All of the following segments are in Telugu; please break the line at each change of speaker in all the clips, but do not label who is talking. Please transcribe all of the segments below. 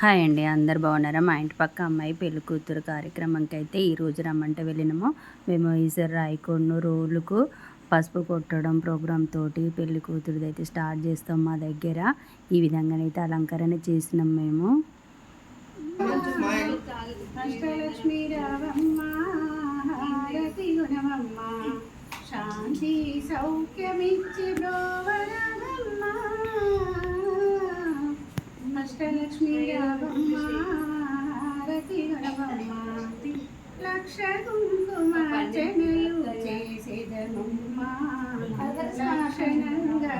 హాయ్ అండి అందరు బాగున్నారా? మా ఇంటి పక్క అమ్మాయి పెళ్ళి కూతురు కార్యక్రమంకి అయితే ఈరోజు రమ్మంటే వెళ్ళినాము. మేము ఈసారి రాయకొండ రోలుకు పసుపు కొట్టడం ప్రోగ్రామ్ తోటి పెళ్ళి కూతురుది అయితే స్టార్ట్ చేస్తాం మా దగ్గర. ఈ విధంగానైతే అలంకరణ చేసినాం మేము.
శాంతి సౌఖ్యమిచ్చి లక్ష కుంకుమార్చనలు చేసేదనమ్మ. లక్షణంగా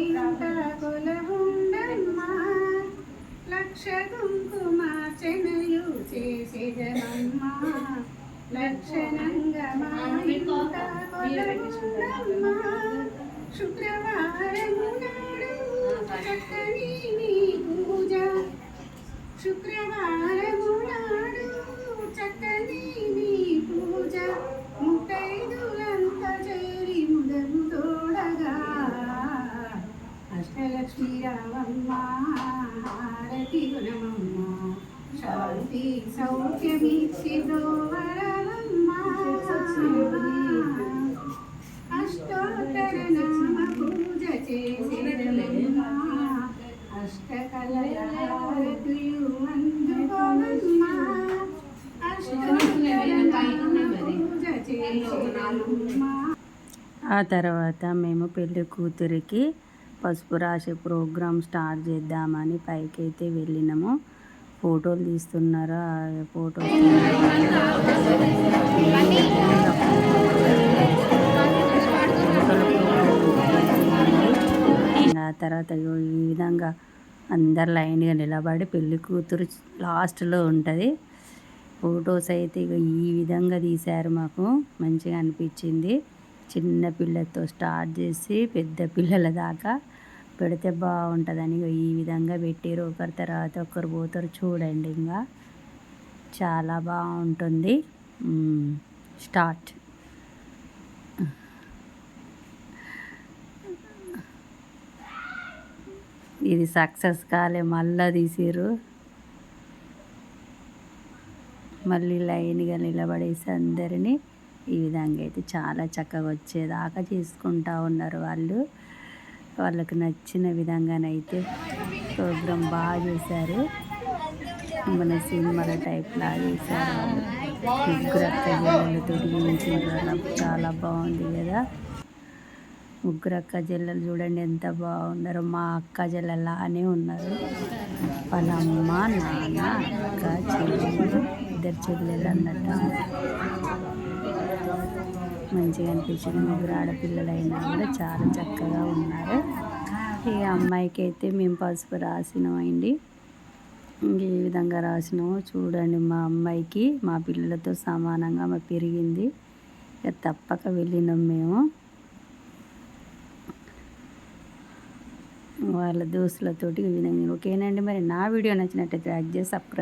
ఇంట కొలవుండమ్మ. లక్ష హారతి గుణమమ్మ శాంతి సౌఖ్యమిచ్చి వరవమ్మ అష్టోత్తర నామ పూజ చేసేదమ్మ అందుకోవమ్మ పూజ చేసేదమ్మ
ఆ తర్వాత మేము పెళ్ళి కూతురికి పసుపు రాసే ప్రోగ్రాం స్టార్ట్ చేద్దామని పైకి అయితే వెళ్ళినాము. ఫోటోలు తీస్తున్నారు? ఆ ఫోటోస్ ఆ తర్వాత ఇగో ఈ విధంగా అందరు లైన్గా నిలబడి పెళ్ళి కూతురు లాస్ట్లో ఉంటుంది. ఫొటోస్ అయితే ఇక ఈ విధంగా తీశారు మాకు. మంచిగా అనిపించింది. చిన్న పిల్లతో స్టార్ట్ చేసి పెద్ద పిల్లల దాకా పెడితే బాగుంటుందని ఈ విధంగా పెట్టిరు ఒకరి తర్వాత ఒకరు పోతారు చూడండి ఇంకా చాలా బాగుంటుంది. స్టార్ట్. ఇది సక్సెస్ కాలే మళ్ళా తీసిర్రు. మళ్ళీ లైన్గా నిలబడేసి అందరినీ ఈ విధంగా అయితే చాలా చక్కగా వచ్చేదాకా చేసుకుంటా ఉన్నారు వాళ్ళు. వాళ్ళకి నచ్చిన విధంగానైతే ప్రోగ్రాం బాగా చేశారు. మన సినిమాల టైప్ లాగా చేశారు. ముగ్గురు అక్క చాలా బాగుంది కదా. ముగ్గురు అక్క చెల్లెలు చూడండి ఎంత బాగున్నారో. మా అక్క చెల్లెలానే ఉన్నారు. వాళ్ళ అమ్మ నాన్న అక్క చెల్లెలు ఇద్దరు చెల్లెలు అన్నట్టు. మంచిగా అనిపించింది. ముగ్గురు ఆడపిల్లలైనా కూడా చాలా చక్కగా ఉన్నారు. ఈ అమ్మాయికి అయితే మేము పసుపు రాసినామండి ఈ ఏ విధంగా రాసినాము చూడండి. మా అమ్మాయికి మా పిల్లలతో సమానంగా మా పెరిగింది. ఇక తప్పక వెళ్ళినాం మేము. వాళ్ళ దోస్తులతోటి ఈ విధంగా. ఓకేనండి. మరి నా వీడియో నచ్చినట్టయితే యాక్ట్ చేసి సబ్స్క్రైబ్